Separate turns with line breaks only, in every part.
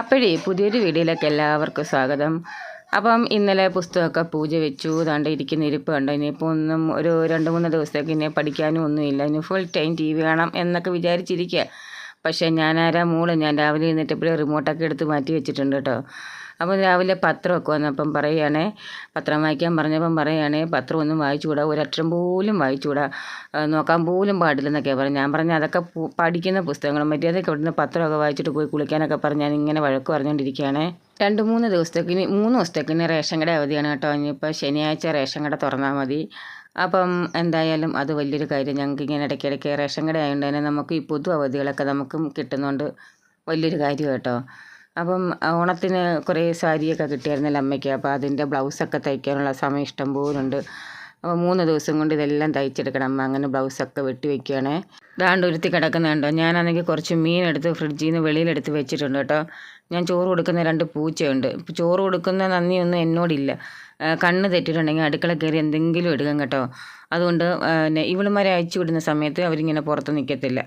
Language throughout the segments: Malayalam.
അപ്പോഴേ പുതിയൊരു വീഡിയോയിലേക്ക് എല്ലാവർക്കും സ്വാഗതം. അപ്പം ഇന്നലെ പുസ്തകമൊക്കെ പൂജ വെച്ചു. താണ്ട് ഇരിക്കുന്ന ഇരിപ്പ് കണ്ടോ? ഇനിയിപ്പോൾ ഒന്നും ഒരു രണ്ട് മൂന്ന് ദിവസത്തേക്ക് ഇനി പഠിക്കാനും ഒന്നുമില്ല. ഇനി ഫുൾ ടൈം ടി വി കാണാം എന്നൊക്കെ വിചാരിച്ചിരിക്കുക പക്ഷേ ഞാനാരാ? മൂൾ. ഞാൻ രാവിലെ എഴുന്നേറ്റപ്പോഴേ റിമോട്ടൊക്കെ എടുത്ത് മാറ്റി വെച്ചിട്ടുണ്ട് കേട്ടോ. അപ്പോൾ രാവിലെ പത്രമൊക്കെ വന്നപ്പം പറയുകയാണേ പത്രം വായിക്കാൻ പറഞ്ഞപ്പം പറയുകയാണേ പത്രം ഒന്നും വായിച്ചുകൂടാ ഒരക്ഷരം പോലും വായിച്ചുകൂടാ നോക്കാൻ പോലും പാടില്ലെന്നൊക്കെയാണ് പറഞ്ഞു. ഞാൻ പറഞ്ഞു അതൊക്കെ പഠിക്കുന്ന പുസ്തകങ്ങളും മറ്റേതൊക്കെ ഇവിടുന്ന് പത്രമൊക്കെ വായിച്ചിട്ട് പോയി കുളിക്കാനൊക്കെ പറഞ്ഞ് ഞാൻ ഇങ്ങനെ വഴക്ക് പറഞ്ഞുകൊണ്ടിരിക്കുകയാണേ രണ്ട് മൂന്ന് ദിവസത്തേക്ക് ഇനി മൂന്ന് ദിവസത്തേക്ക് ഇനി റേഷൻ കട അവധിയാണ് കേട്ടോ. ഇനിയിപ്പോൾ ശനിയാഴ്ച റേഷൻ കട തുറന്നാൽ മതി. അപ്പം എന്തായാലും അത് വലിയൊരു കാര്യം ഞങ്ങൾക്ക് ഇങ്ങനെ ഇടയ്ക്കിടയ്ക്ക് റേഷൻ കട ആയതുകൊണ്ട് തന്നെ നമുക്ക് ഈ പൊതു അവധികളൊക്കെ നമുക്കും കിട്ടുന്നതുകൊണ്ട് വലിയൊരു കാര്യം കേട്ടോ. അപ്പം ഓണത്തിന് കുറേ സാരിയൊക്കെ കിട്ടിയായിരുന്നല്ലോ അമ്മയ്ക്ക്. അപ്പോൾ അതിന്റെ ബ്ലൗസൊക്കെ തയ്ക്കാനുള്ള സമയം ഇഷ്ടം പോലുണ്ട്. അപ്പോൾ മൂന്ന് ദിവസം കൊണ്ട് ഇതെല്ലാം തയ്ച്ചെടുക്കണം. അമ്മ അങ്ങനെ ബ്ലൗസൊക്കെ വെട്ടി വെക്കുകയാണേ ദാണ്ട് ഉരുത്തി കിടക്കുന്നുണ്ടോ ഞാനാണെങ്കിൽ കുറച്ച് മീനെടുത്ത് ഫ്രിഡ്ജിൽ നിന്ന് വെളിയിലെടുത്ത് വെച്ചിട്ടുണ്ട് കേട്ടോ. ഞാൻ ചോറ് കൊടുക്കുന്ന രണ്ട് പൂച്ചയുണ്ട്. ചോറ് കൊടുക്കുന്ന നന്ദിയൊന്നും എന്നോടില്ല. കണ്ണ് തെറ്റിയിട്ടുണ്ടെങ്കിൽ അടുക്കള കയറി എന്തെങ്കിലും എടുക്കും കേട്ടോ. അതുകൊണ്ട് പിന്നെ ഇവളുമാരെ അയച്ചു വിടുന്ന സമയത്ത് അവരിങ്ങനെ പുറത്ത് നിൽക്കത്തില്ല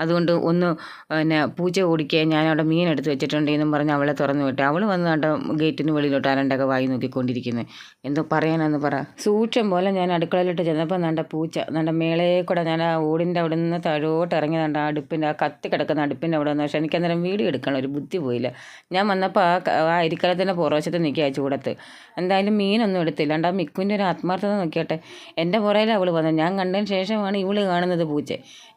അതുകൊണ്ട് ഒന്ന് പിന്നെ പൂച്ച ഓടിക്കുക ഞാനവിടെ മീൻ എടുത്ത് വെച്ചിട്ടുണ്ട് എന്നും പറഞ്ഞ് അവളെ തുറന്നു വിട്ട്. അവൾ വന്ന് കണ്ട ഗേറ്റിന് വെളിയിലോട്ട് ആരണ്ടൊക്കെ വായി നോക്കിക്കൊണ്ടിരിക്കുന്നത് എന്തോ പറയാനെന്ന് പറ. സൂക്ഷം പോലെ ഞാൻ അടുക്കളയിലോട്ട് ചെന്നപ്പോൾ നണ്ട പൂച്ച നണ്ട മേളയിൽ കൂടെ ഞാൻ ആ ഓടിന്റെ അവിടെ നിന്ന് താഴോട്ട് ഇറങ്ങി നണ്ട ആ അടുപ്പിന്റെ ആ കത്തി കിടക്കുന്ന അടുപ്പിന്റെ അവിടെ നിന്ന് പക്ഷേ എനിക്ക് അന്നേരം വീഡിയോ എടുക്കണം ഒരു ബുദ്ധി പോയില്ല. ഞാൻ വന്നപ്പോൾ ആ ആ അരിക്കലത്തിന്റെ പുറവശത്ത് നിൽക്കുക ചൂടത്ത്. എന്തായാലും മീനൊന്നും എടുത്തില്ല. ആ മിക്കുവിന്റെ ഒരു ആത്മാർത്ഥത നോക്കിയട്ടെ എന്റെ പുറയിൽ അവൾ വന്നത്. ഞാൻ കണ്ടതിന് ശേഷമാണ് ഇവൾ കാണുന്നത് പൂച്ച.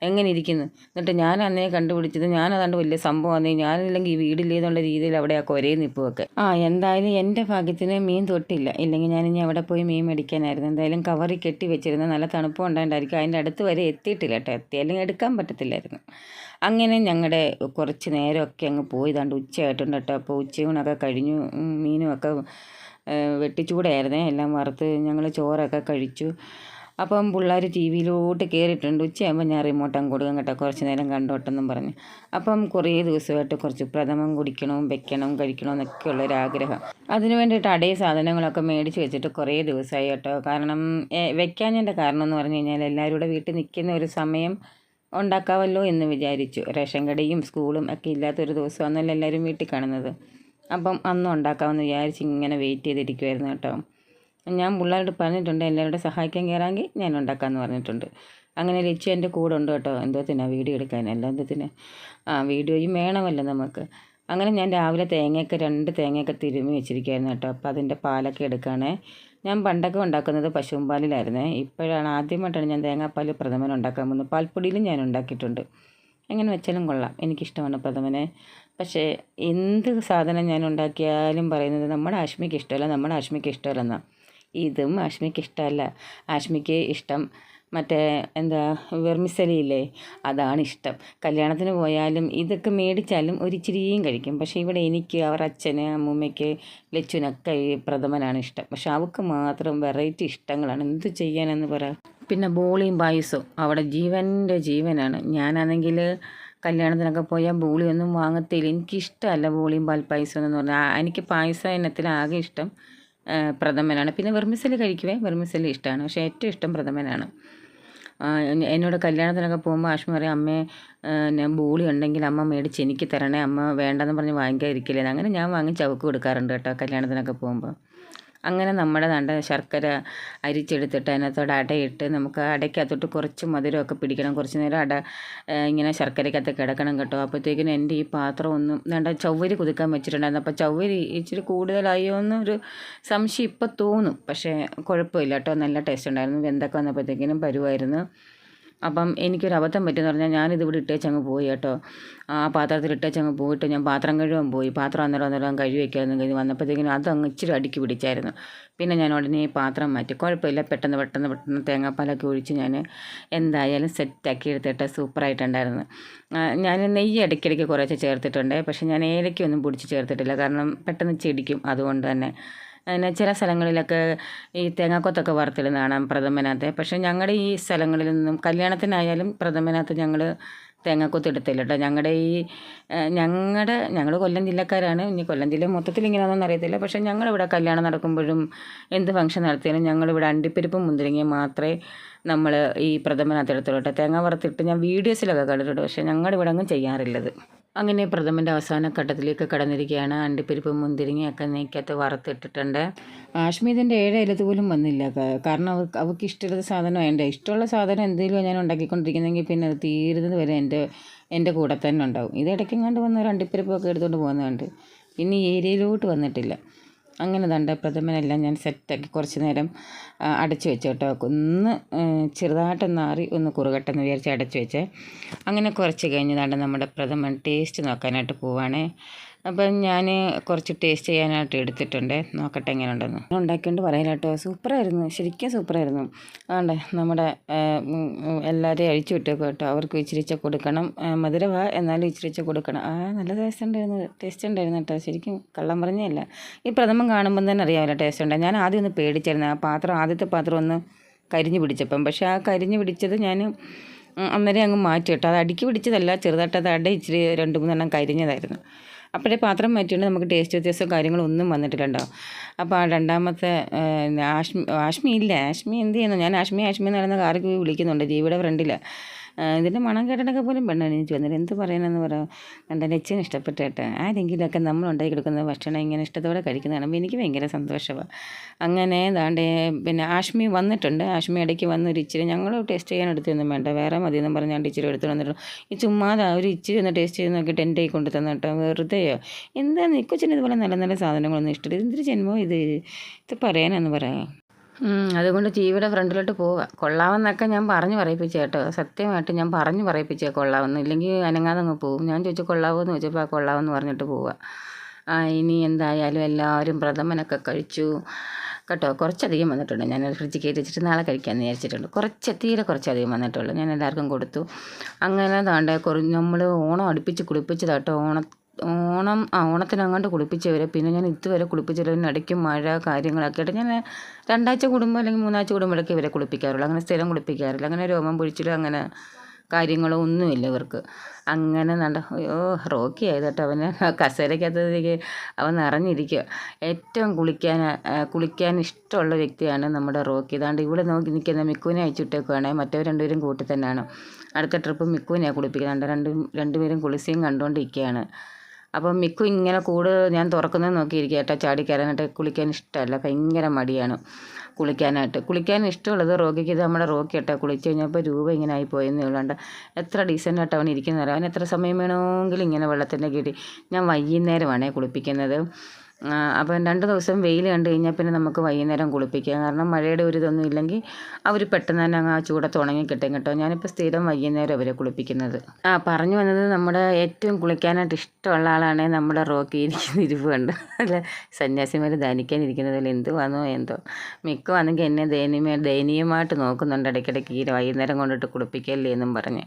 എങ്ങനെ ഇരിക്കുന്നു? എന്നിട്ട് ഞാൻ അന്നേ കണ്ടുപിടിച്ചത് ഞാൻ അതാണ്ട് വലിയ സംഭവമാണ് ഞാനില്ലെങ്കിൽ ഈ വീടില്ലേ എന്നുള്ള രീതിയിൽ അവിടെ ആ കൊരേ നിൽപ്പുമൊക്കെ ആ എന്തായാലും എന്റെ ഭാഗ്യത്തിന് മീൻ തൊട്ടില്ല. ഇല്ലെങ്കിൽ ഞാൻ ഇനി അവിടെ പോയി മീൻ മേടിക്കാനായിരുന്നു. എന്തായാലും കവറി കെട്ടി വെച്ചിരുന്ന നല്ല തണുപ്പം ഉണ്ടായിട്ടായിരിക്കും അതിന്റെ അടുത്ത് വരെ എത്തിയിട്ടില്ല കേട്ടോ. എത്തി അല്ലെങ്കിൽ എടുക്കാൻ പറ്റത്തില്ലായിരുന്നു. അങ്ങനെ ഞങ്ങളുടെ കുറച്ച് നേരമൊക്കെ അങ്ങ് പോയി ദാണ്ട് ഉച്ചയായിട്ടുണ്ട് കേട്ടോ. അപ്പോൾ ഉച്ചയൂണൊക്കെ കഴിഞ്ഞു. മീനുമൊക്കെ വെട്ടിച്ചൂടായിരുന്നേ. എല്ലാം വറുത്ത് ഞങ്ങൾ ചോറൊക്കെ കഴിച്ചു. അപ്പം പിള്ളേർ ടി വിയിലോട്ട് കയറിയിട്ടുണ്ട് ഉച്ചയാകുമ്പോൾ ഞാൻ റിമോട്ട് അങ്ങ് കൊടുക്കും കേട്ടോ. കുറച്ച് നേരം കണ്ടോട്ടെന്നും പറഞ്ഞ്. അപ്പം കുറേ ദിവസമായിട്ട് കുറച്ച് പ്രഥമം കുടിക്കണം വെക്കണം കഴിക്കണം എന്നൊക്കെ ഉള്ളൊരാഗ്രഹം അതിന് വേണ്ടിയിട്ട് അടേ സാധനങ്ങളൊക്കെ മേടിച്ച് വെച്ചിട്ട് കുറേ ദിവസമായി കേട്ടോ. കാരണം വെക്കാഞ്ഞതിന്റെ കാരണം എന്ന് പറഞ്ഞു കഴിഞ്ഞാൽ എല്ലാവരും കൂടെ വീട്ടിൽ നിൽക്കുന്ന ഒരു സമയം ഉണ്ടാക്കാമല്ലോ എന്ന് വിചാരിച്ചു. റേഷൻ കടയും സ്കൂളും ഒക്കെ ഇല്ലാത്തൊരു ദിവസമാണല്ലോ എല്ലാവരും വീട്ടിൽ കാണുന്നത്. അപ്പം അന്ന് ഉണ്ടാക്കാമെന്ന് വിചാരിച്ച് ഇങ്ങനെ വെയിറ്റ് ചെയ്തിരിക്കുമായിരുന്നു കേട്ടോ. ഞാൻ പിള്ളേരോട് പറഞ്ഞിട്ടുണ്ട് എല്ലാവരോടും സഹായിക്കാൻ കയറാമെങ്കിൽ ഞാൻ ഉണ്ടാക്കാമെന്ന് പറഞ്ഞിട്ടുണ്ട്. അങ്ങനെ ലച്ചു എന്റെ കൂടെ ഉണ്ട് കേട്ടോ. എന്തോ തന്നെ വീഡിയോ എടുക്കാനല്ല എന്തോത്തിന് ആ വീഡിയോയും വേണമല്ലോ നമുക്ക്. അങ്ങനെ ഞാൻ രാവിലെ തേങ്ങയൊക്കെ രണ്ട് തേങ്ങയൊക്കെ തിരുമ്മി വെച്ചിരിക്കുകയായിരുന്നു കേട്ടോ. അപ്പോൾ അതിന്റെ പാലൊക്കെ എടുക്കുകയാണേ. ഞാൻ പണ്ടൊക്കെ ഉണ്ടാക്കുന്നത് പശുവും പാലിലായിരുന്നേ ഇപ്പോഴാണ് ആദ്യമായിട്ടാണ് ഞാൻ തേങ്ങാപ്പാൽ പ്രഥമൻ ഉണ്ടാക്കാൻ പോകുന്നത്. പാൽപ്പൊടിയിലും ഞാൻ ഉണ്ടാക്കിയിട്ടുണ്ട്. എങ്ങനെ വെച്ചാലും കൊള്ളാം. എനിക്കിഷ്ടമാണ് പ്രഥമനെ. പക്ഷേ എന്ത് സാധനം ഞാൻ ഉണ്ടാക്കിയാലും പറയുന്നത് നമ്മുടെ ആഷ്മിക്ക് ഇഷ്ടമല്ല നമ്മുടെ ആഷ്മിക്ക് ഇഷ്ടമല്ലെന്നാണ് ഇതും ആഷ്മിക്ക് ഇഷ്ടമല്ല. ആഷ്മിക്ക് ഇഷ്ടം മറ്റേ എന്താ വെർമിസലിയില്ലേ? അതാണ് ഇഷ്ടം. കല്യാണത്തിന് പോയാലും ഇതൊക്കെ മേടിച്ചാലും ഒരു ഇച്ചിരിയും കഴിക്കും. പക്ഷേ ഇവിടെ എനിക്ക് അവർ അച്ഛന് അമ്മൂമ്മയ്ക്ക് ലച്ചുനൊക്കെ ഈ പ്രഥമനാണ് ഇഷ്ടം. പക്ഷെ അവൾക്ക് മാത്രം വെറൈറ്റി ഇഷ്ടങ്ങളാണ്. എന്ത് ചെയ്യാനെന്ന് പറയാം പിന്നെ ബോളിയും പായസവും. അവിടെ ജീവന്റെ ജീവനാണ്. ഞാനാണെങ്കിൽ കല്യാണത്തിനൊക്കെ പോയാൽ ബോളിയൊന്നും വാങ്ങത്തില്ല. എനിക്കിഷ്ടമല്ല ബോളിയും പാൽപ്പായസം എന്ന് പറഞ്ഞാൽ. എനിക്ക് പായസ ഇനത്തിൽ ആകെ ഇഷ്ടം പ്രഥമനാണ്. പിന്നെ വെർമിസലി കഴിക്കുവേ? വെർമിസലി ഇഷ്ടമാണ് പക്ഷേ ഏറ്റവും ഇഷ്ടം പ്രഥമനാണ്. എന്നോട് കല്യാണത്തിനൊക്കെ പോകുമ്പോൾ ആഷ്മി പറയും അമ്മേ ഞാൻ ബോളി ഉണ്ടെങ്കിൽ അമ്മ മേടിച്ച് എനിക്ക് തരണേ. അമ്മ വേണ്ടെന്ന് പറഞ്ഞ് വാങ്ങിക്കാതിരിക്കില്ലേ? അങ്ങനെ ഞാൻ വാങ്ങി ചവക്ക് കൊടുക്കാറുണ്ട് കേട്ടോ കല്യാണത്തിനൊക്കെ പോകുമ്പോൾ അങ്ങനെ നമ്മുടെ നല്ല ശർക്കര അരിച്ചെടുത്തിട്ട് അതിനകത്തോട് അടയിട്ട് നമുക്ക് അടയ്ക്കകത്തോട്ട് കുറച്ച് മധുരമൊക്കെ പിടിക്കണം. കുറച്ച് നേരം അട ഇങ്ങനെ ശർക്കരയ്ക്കകത്ത് കിടക്കണം കേട്ടോ. അപ്പോഴത്തേക്കിനും എന്റെ ഈ പാത്രം ഒന്നും വേണ്ട ചവ്വരി കുതിക്കാൻ വെച്ചിട്ടുണ്ടായിരുന്നു. അപ്പോൾ ചൊവ്വരി ഇച്ചിരി കൂടുതലായോ എന്നൊരു സംശയം ഇപ്പോൾ തോന്നും. പക്ഷേ കുഴപ്പമില്ല കേട്ടോ. നല്ല ടേസ്റ്റ് ഉണ്ടായിരുന്നു. വെന്തൊക്കെ വന്നപ്പോഴത്തേക്കിനും പരുവായിരുന്നു. അപ്പം എനിക്കൊരു അബദ്ധം പറ്റിയെന്ന് പറഞ്ഞാൽ ഞാനിതിവിടെ ഇട്ടേച്ചങ്ങ് പോയി കേട്ടോ. ആ പാത്രത്തിൽ ഇട്ടേച്ചങ്ങ് പോയിട്ട് ഞാൻ പാത്രം കഴുകാൻ പോയി. പാത്രം അന്നേരം അന്നേരം കഴുകി വയ്ക്കാമെന്ന് കഴിഞ്ഞ് വന്നപ്പോഴത്തേക്കിനും അതങ്ങ് ഇച്ചിരി അടുക്കി പിടിച്ചായിരുന്നു. പിന്നെ ഞാൻ ഉടനെ ഈ പാത്രം മാറ്റി. കുഴപ്പമില്ല. പെട്ടെന്ന് പെട്ടെന്ന് പെട്ടെന്ന് തേങ്ങാപ്പാലൊക്കെ ഒഴിച്ച് ഞാൻ എന്തായാലും സെറ്റാക്കി എടുത്തിട്ട് സൂപ്പറായിട്ടുണ്ടായിരുന്നു. ഞാൻ നെയ്യ് ഇടയ്ക്കിടയ്ക്ക് കുറേശ്ശെ ചേർത്തിട്ടുണ്ട്. പക്ഷേ ഞാൻ ഏലക്കൊന്നും പൊടിച്ച് ചേർത്തിട്ടില്ല. കാരണം പെട്ടെന്ന് ചെടിക്കും അതുകൊണ്ട് തന്നെ. പിന്നെ ചില സ്ഥലങ്ങളിലൊക്കെ ഈ തേങ്ങാക്കൊത്തൊക്കെ വറുത്തിടുന്ന കാണാം പ്രഥമനകത്ത് പക്ഷേ ഞങ്ങളുടെ ഈ സ്ഥലങ്ങളിൽ നിന്നും കല്യാണത്തിനായാലും പ്രഥമനകത്ത് ഞങ്ങൾ തേങ്ങാക്കൊത്ത് എടുത്തില്ല കേട്ടോ ഞങ്ങളുടെ ഈ ഞങ്ങളുടെ ഞങ്ങൾ കൊല്ലം ജില്ലക്കാരാണ്. ഇനി കൊല്ലം ജില്ല മൊത്തത്തിൽ ഇങ്ങനെയാണെന്ന് അറിയത്തില്ല. പക്ഷേ ഞങ്ങളിവിടെ കല്യാണം നടക്കുമ്പോഴും എന്ത് ഫംഗ്ഷൻ നടത്തിയാലും ഞങ്ങളിവിടെ അണ്ടിപ്പരിപ്പും മുന്തിരിങ്ങയും മാത്രമേ നമ്മൾ ഈ പ്രഥമനകത്ത് എടുത്തുള്ളൂ കേട്ടോ. തേങ്ങ വറുത്തിട്ട് ഞാൻ വീഡിയോസിലൊക്കെ കണ്ടിട്ടുണ്ട്. പക്ഷേ ഞങ്ങളുടെ ഇവിടെ അങ്ങ് ചെയ്യാറില്ലത്. അങ്ങനെ പ്രഥമന്റെ അവസാന ഘട്ടത്തിലേക്ക് കടന്നിരിക്കുകയാണ്. അണ്ടിപ്പരിപ്പ് മുന്തിരിങ്ങയൊക്കെ നീക്കത്ത് വറുത്തിട്ടിട്ടുണ്ട്. ആഷ്മീതിന്റെ ഏഴ് ഇലത് പോലും വന്നില്ല. കാരണം അവർക്ക് അവർക്ക് ഇഷ്ടമുള്ള സാധനം വേണ്ട. ഇഷ്ടമുള്ള സാധനം എന്തെങ്കിലും ഞാൻ ഉണ്ടാക്കിക്കൊണ്ടിരിക്കുന്നെങ്കിൽ പിന്നെ അത് തീരുന്നത് വരെ എന്റെ എന്റെ കൂടെ തന്നെ ഉണ്ടാവും. ഇത് ഇടയ്ക്കെങ്ങാണ്ട് വന്ന ഒരു അണ്ടിപ്പരിപ്പൊക്കെ എടുത്തുകൊണ്ട് പോകുന്നുണ്ട് പിന്നെ ഈ ഏരിയയിലോട്ട് വന്നിട്ടില്ല. അങ്ങനെ തണ്ട് പ്രഥമനെല്ലാം ഞാൻ സെറ്റാക്കി കുറച്ച് നേരം അടച്ചു വെച്ചു കേട്ടോ ഒന്ന് ചെറുതായിട്ടൊന്ന് ആറി ഒന്ന് കുറുകട്ടെന്ന് വിചാരിച്ച് അടച്ചു വെച്ചേ. അങ്ങനെ കുറച്ച് കഴിഞ്ഞ് തണ്ട് നമ്മുടെ പ്രഥമൻ ടേസ്റ്റ് നോക്കാനായിട്ട് പോവാണേ. അപ്പം ഞാൻ കുറച്ച് ടേസ്റ്റ് ചെയ്യാനായിട്ട് എടുത്തിട്ടുണ്ട്. നോക്കട്ടെ എങ്ങനെ ഉണ്ടെന്ന് ഉണ്ടാക്കിക്കൊണ്ട് പറയാൻ കേട്ടോ സൂപ്പറായിരുന്നു. ശരിക്കും സൂപ്പറായിരുന്നു. അതുകൊണ്ട് നമ്മുടെ എല്ലാവരെയും അഴിച്ചു വിട്ടേക്കും കേട്ടോ. അവർക്ക് ഇച്ചിരിച്ച കൊടുക്കണം. മധുരവ എന്നാലും ഇച്ചിരിച്ച കൊടുക്കണം. ആ നല്ല ടേസ്റ്റ് ഉണ്ടായിരുന്നു. ടേസ്റ്റ് ഉണ്ടായിരുന്നു കേട്ടോ ശരിക്കും കള്ളം പറഞ്ഞല്ല. ഈ പ്രഥമം കാണുമ്പോൾ തന്നെ അറിയാമല്ലോ ടേസ്റ്റ് ഉണ്ട്. ഞാൻ ആദ്യം ഒന്ന് പേടിച്ചായിരുന്നു. ആ പാത്രം ആദ്യത്തെ പാത്രം ഒന്ന് കരിഞ്ഞു പിടിച്ചപ്പം. പക്ഷേ ആ കരിഞ്ഞു പിടിച്ചത് ഞാൻ അന്നേരം അങ്ങ് മാറ്റി കേട്ടോ അത് അടുക്കി പിടിച്ചതല്ല. ചെറുതായിട്ട് അത് ഇച്ചിരി രണ്ട് മൂന്നെണ്ണം കരിഞ്ഞതായിരുന്നു. അപ്പോഴേ പാത്രം മാറ്റിയിട്ട് നമുക്ക് ടേസ്റ്റ് വ്യത്യാസം കാര്യങ്ങളൊന്നും വന്നിട്ടില്ലണ്ടാവും അപ്പോൾ ആ രണ്ടാമത്തെ ആഷ്മി ആഷ്മി ഇല്ല. ആഷ്മി എന്ത് ചെയ്യുന്നു? ഞാൻ ആഷ്മി ആഷ്മി എന്ന് പറയുന്ന പോയി വിളിക്കുന്നുണ്ട്. ജീവിയുടെ ഫ്രണ്ടിൽ ഇതിന്റെ മണം കേട്ടിട്ടൊക്കെ പോലും പെണ്ണാണ് എനിക്ക് വന്നിട്ട്. എന്ത് പറയാനെന്ന് പറയാം എന്റെ ലച്ചിന് ഇഷ്ടപ്പെട്ട കേട്ടോ. ആരെങ്കിലുമൊക്കെ നമ്മൾ ഉണ്ടാക്കി കൊടുക്കുന്ന ഭക്ഷണം ഇങ്ങനെ ഇഷ്ടത്തോടെ കഴിക്കുന്ന കാണുമ്പോൾ എനിക്ക് ഭയങ്കര സന്തോഷമാണ് അങ്ങനെ ദാണ്ടേ പിന്നെ ആഷ്മി വന്നിട്ടുണ്ട്. ആഷ്മി ഇടയ്ക്ക് വന്നൊരു ഇച്ചിരി ഞങ്ങൾ ടേസ്റ്റ് ചെയ്യാൻ എടുത്തൊന്നും വേണ്ട. വേറെ മതി എന്നും പറഞ്ഞാണ്ട് ഇച്ചിരി എടുത്തു വന്നിട്ട്. ഈ ചുമ്മാതെ ഒരു ഇച്ചിരി ഒന്ന് ടേസ്റ്റ് ചെയ്ത് നോക്കിയിട്ട് എന്റെ കൊണ്ട് തന്നിട്ടോ വെറുതെയോ? എന്താണ് ഈ കൊച്ചിന് ഇതുപോലെ നല്ല നല്ല സാധനങ്ങളൊന്നും ഇഷ്ടമില്ല. ഇതിന്റെ ജന്മവും ഇത്? ഇത് പറയാനെന്ന് പറയാം അതുകൊണ്ട് ടിവിയുടെ ഫ്രണ്ടിലോട്ട് പോവുക. കൊള്ളാമെന്നൊക്കെ ഞാൻ പറഞ്ഞു പറയിപ്പിച്ച കേട്ടോ. സത്യമായിട്ട് ഞാൻ പറഞ്ഞു പറയിപ്പിച്ചേ കൊള്ളാമെന്ന്. ഇല്ലെങ്കിൽ അനങ്ങാതെ അങ്ങ് പോവും. ഞാൻ ചോദിച്ചു കൊള്ളാവോന്ന് ചോദിച്ചപ്പോൾ ആ കൊള്ളാമെന്ന് പറഞ്ഞിട്ട് പോവുക. ഇനി എന്തായാലും എല്ലാവരും പ്രഥമനൊക്കെ കഴിച്ചു. കേട്ടോ കുറച്ചധികം വന്നിട്ടുണ്ട്. ഞാൻ ഫ്രിഡ്ജ് കയറ്റി വെച്ചിട്ട് നാളെ കഴിക്കാൻ വിചാരിച്ചിട്ടുണ്ട്. കുറച്ച് തീരെ കുറച്ചധികം വന്നിട്ടുള്ളൂ. ഞാൻ എല്ലാവർക്കും കൊടുത്തു. അങ്ങനെ താണ്ടെ കുറ നമ്മൾ ഓണം അടുപ്പിച്ച് കുളിപ്പിച്ചതാട്ടോ ഓണ ഓണം ആ ഓണത്തിന് അങ്ങോട്ട് കുളിപ്പിച്ചവരെ. പിന്നെ ഞാൻ ഇതുവരെ കുളിപ്പിച്ചില്ല ഇടയ്ക്ക് മഴ കാര്യങ്ങളൊക്കെ ആയിട്ട് ഞാൻ രണ്ടാഴ്ച കുടുംബം അല്ലെങ്കിൽ മൂന്നാഴ്ച കുടുംബത്തിലൊക്കെ ഇവരെ കുളിപ്പിക്കാറുള്ളൂ. അങ്ങനെ സ്ഥിരം കുളിപ്പിക്കാറില്ല. അങ്ങനെ രോമം പൊഴിച്ചിലും അങ്ങനെ കാര്യങ്ങളോ ഒന്നുമില്ല ഇവർക്ക്. അങ്ങനെ നട അയ്യോ റോക്കി ആയത് കേട്ടോ അവന് കസേരയ്ക്കകത്തേക്ക് അവൻ നിറഞ്ഞിരിക്കുക ഏറ്റവും കുളിക്കാൻ കുളിക്കാൻ ഇഷ്ടമുള്ള വ്യക്തിയാണ് നമ്മുടെ റോക്കി. ഇതാണ്ട് ഇവിടെ നോക്കി നിൽക്കുന്ന മിക്കുവിനെ അയച്ചിട്ടേക്കുവാണേ മറ്റേ രണ്ടുപേരും കൂട്ടി തന്നെയാണ് അടുത്ത ട്രിപ്പ് മിക്കുവിനെയാണ് കുളിപ്പിക്കുന്നുണ്ട് രണ്ടും രണ്ടുപേരും കുളിസിയും കണ്ടുകൊണ്ടിരിക്കുകയാണ്. അപ്പം മിക്കു ഇങ്ങനെ കൂട് ഞാൻ തുറക്കുന്നത് നോക്കിയിരിക്കുക ഏട്ടാ ചാടി കയറാനായിട്ട് കുളിക്കാൻ ഇഷ്ടമല്ല. ഭയങ്കര മടിയാണ് കുളിക്കാനായിട്ട്. കുളിക്കാൻ ഇഷ്ടമുള്ളത് റോക്കിക്ക് ഇത് നമ്മുടെ റോക്കി ഇട്ടാൽ കുളിച്ച് കഴിഞ്ഞപ്പോൾ രൂപ ഇങ്ങനെ ആയി പോയെന്നേ ഉള്ളാണ്ട് എത്ര ഡീസന്റായിട്ട് അവൻ ഇരിക്കുന്നതറിയാം അവൻ എത്ര സമയം വേണമെങ്കിലും ഇങ്ങനെ വെള്ളത്തിന്റെ കീഴിൽ ഞാൻ വൈകുന്നേരമാണേ കുളിപ്പിക്കുന്നത്. അപ്പം രണ്ട് ദിവസം വെയിൽ കണ്ടു കഴിഞ്ഞാൽ പിന്നെ നമുക്ക് വൈകുന്നേരം കുളിപ്പിക്കാം. കാരണം മഴയുടെ ഒരു ഇതൊന്നും ഇല്ലെങ്കിൽ അവർ പെട്ടെന്ന് തന്നെ അങ്ങ് ആ ചൂടത്ത് ഉണങ്ങി കിട്ടും കേട്ടോ. ഞാനിപ്പോൾ സ്ഥിരം വൈകുന്നേരം അവരെ കുളിപ്പിക്കുന്നത്. ആ പറഞ്ഞു വന്നത് നമ്മുടെ ഏറ്റവും കുളിക്കാനായിട്ട് ഇഷ്ടമുള്ള ആളാണ് നമ്മുടെ റോക്കി. ഇരിക്കുന്ന ഇരിപ്പ് കണ്ട്. അല്ല സന്യാസിമാർ എന്ത് വന്നോ എന്തോ. മിക്കുവാണെങ്കിൽ എന്നെ ദയനീയ ദയനീയമായിട്ട് നോക്കുന്നുണ്ട്. ഇടയ്ക്കിടയ്ക്ക് ഈ വൈകുന്നേരം കൊണ്ടിട്ട് കുളിപ്പിക്കല്ലേ എന്നും പറഞ്ഞ്.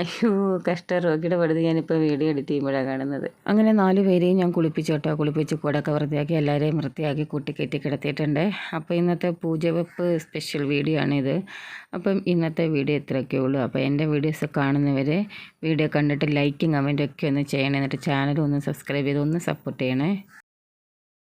അയ്യോ കഷ്ട. റോക്കിയുടെ പടുത്ത് ഞാനിപ്പോൾ വീഡിയോ എഡിറ്റ് ചെയ്യുമ്പോഴാണ് കാണുന്നത്. അങ്ങനെ നാല് പേരെയും ഞാൻ കുളിപ്പിച്ചു കേട്ടോ. കുളിപ്പിച്ച് കൂടൊക്കെ വൃത്തിയാക്കി എല്ലാവരെയും വൃത്തിയാക്കി കൂട്ടിക്കെട്ടി കിടത്തിയിട്ടുണ്ട്. അപ്പോൾ ഇന്നത്തെ പൂജവെപ്പ് സ്പെഷ്യൽ വീഡിയോ ആണിത് അപ്പം ഇന്നത്തെ വീഡിയോ ഇത്രയൊക്കെ ഉള്ളൂ. അപ്പോൾ എന്റെ വീഡിയോസ് കാണുന്നവർ വീഡിയോ കണ്ടിട്ട് ലൈക്കും കമന്റും ഒക്കെ ഒന്ന് ചെയ്യണേ. എന്നിട്ട് ചാനൽ ഒന്ന് സബ്സ്ക്രൈബ് ചെയ്ത് ഒന്ന് സപ്പോർട്ട് ചെയ്യണേ.